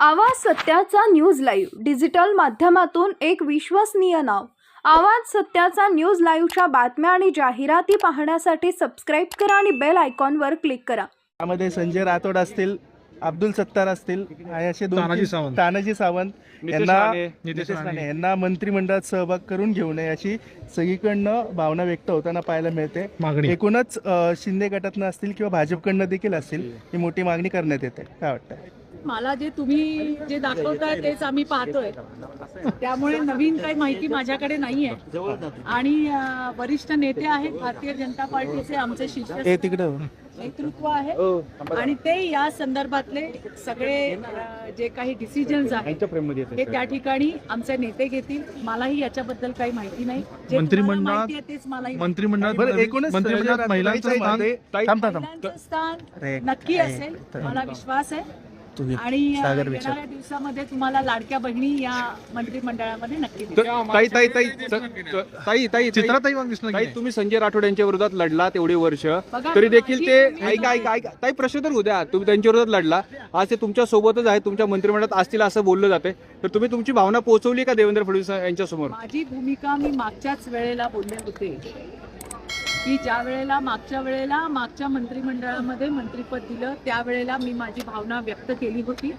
आवाज सत्याचा news live. Digital माध्यमातून एक विश्वसनीय नाव. आवाज सत्याचा न्यूज लाईव्हच्या बातम्या आणि जाहिराती पाहण्यासाठी सबस्क्राईब करा आणि बेल आयकॉनवर क्लिक करा. त्यामध्ये संजय राठोड असतील अब्दुल सत्तार असतील आणि असे दोन तानाजी तीन- सावंत. तानाजी सावंत नितेश यांना राणे, नितेश नितेश राणे. राणे. यांना मंत्रिमंडळात सहभाग करून घेऊ नये अशी सगळीकडनं भावना व्यक्त होताना पाहायला मिळते. मागणी. एकूणच अ, शिंदे गटातनं असतील किंवा भाजपकडनं देखील असतील ही मोठी मागणी करण्यात येते. काय वाटतं मला जे तुम्ही जे दाखवताय तेच आम्ही पाहतोय. त्यामुळे नवीन काही माहिती माझ्याकडे नाहीये. आणि अं, वरिष्ठ नेते आहेत भारतीय जनता पार्टीचे आमचे शिष्य हे तिकडं. नेतृत्व आहे. आणि ते या संदर्भातले सगळे जे काही डिसिजन्स आहेत हे त्या ठिकाणी आमचे नेते घेतील. मलाही याच्याबद्दल काही माहिती नाही. मंत्रिमंडळात- आहे तेच मलाही मंत्रिमंडळात बरं एकूणच मंत्रिमंडळात महिलांचं स्थान नक्की असेल मला विश्वास आहे. तुम्ही आणि अ, सागर विचार. येणाऱ्या दिवसामध्ये तुम्हाला लाडक्या बहिणी या मंत्रिमंडळामध्ये नक्की दिसतील. ताई ताई ताई ताई ताई ताई चित्रातही मग दिसणार ताई की तुम्ही संजय राठोड यांच्या विरोधात लढलात एवढे वर्ष. बघा, तरी देखील माझी ते भूमिका- ऐका ऐका ऐका. ताई प्रश्न तर उद्या तुम्ही त्यांच्या विरोधात लढला. आज ते तुमच्या सोबतच आहेत. तुमच्या मंत्रिमंडळात असतील असं बोललं जाते तर तुम्ही तुमची भावना पोहोचवली का देवेंद्र फडणवीस यांच्या समोर माझी भूमिका मी मागच्याच वेळेला बोलले होते. की ज्या वेळेला मागच्या वेळेला मागच्या मंत्रिमंडळामध्ये मंत्रिपद दिलं त्यावेळेला मी माझी भावना व्यक्त केली होती.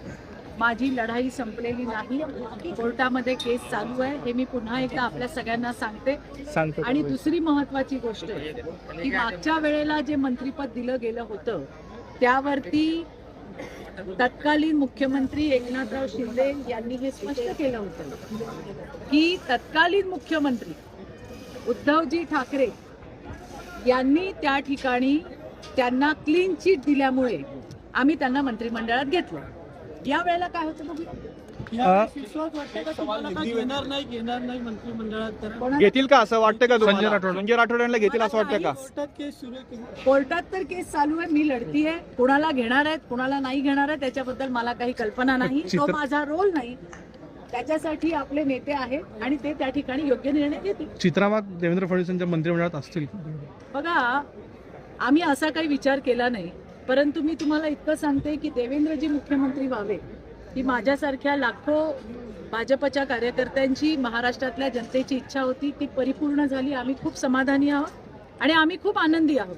माझी लढाई संपलेली नाही. कोर्टामध्ये केस चालू आहे. हे मी पुन्हा एकदा आपल्या सगळ्यांना सांगते. सांगतो आणि दुसरी महत्वाची गोष्ट की मागच्या वेळेला जे मंत्रिपद दिलं गेलं होतं त्यावरती तत्कालीन मुख्यमंत्री एकनाथराव शिंदे यांनी हे स्पष्ट केलं होतं की तत्कालीन मुख्यमंत्री उद्धवजी ठाकरे यांनी त्या ठिकाणी त्यांना क्लीन चिट दिल्यामुळे आम्ही त्यांना मंत्रिमंडळात घेतलं. या वेळेला काय होतं कोणाला? घेतील का? असं वाटतं का तुम्हाला? संजय राठोड. संजय राठोड यांना घेतील असं वाटतं का? कोर्टात तर केस चालू आहे. मी लढतीये कोणाला घेणार आहेत कोणाला नाही घेणार आहे त्याच्याबद्दल मला काही कल्पना नाही. तो माझा रोल नाही. त्याच्यासाठी आपले नेते आहेत आणि ते त्या ठिकाणी योग्य निर्णय घेतील. चित्रामाग देवेंद्र फडणवीस यांच्या मंत्रिमंडळात असतील. बघा आम्ही असा काही विचार केला नाही परंतु मी तुम्हाला इतकं सांगते की देवेंद्रजी मुख्यमंत्री व्हावे ही माझ्यासारख्या लाखो भाजपच्या कार्यकर्त्यांची महाराष्ट्रातल्या जनतेची इच्छा होती ती परिपूर्ण झाली. आम्ही खूप समाधानी आहोत आणि आम्ही खूप आनंदी आहोत.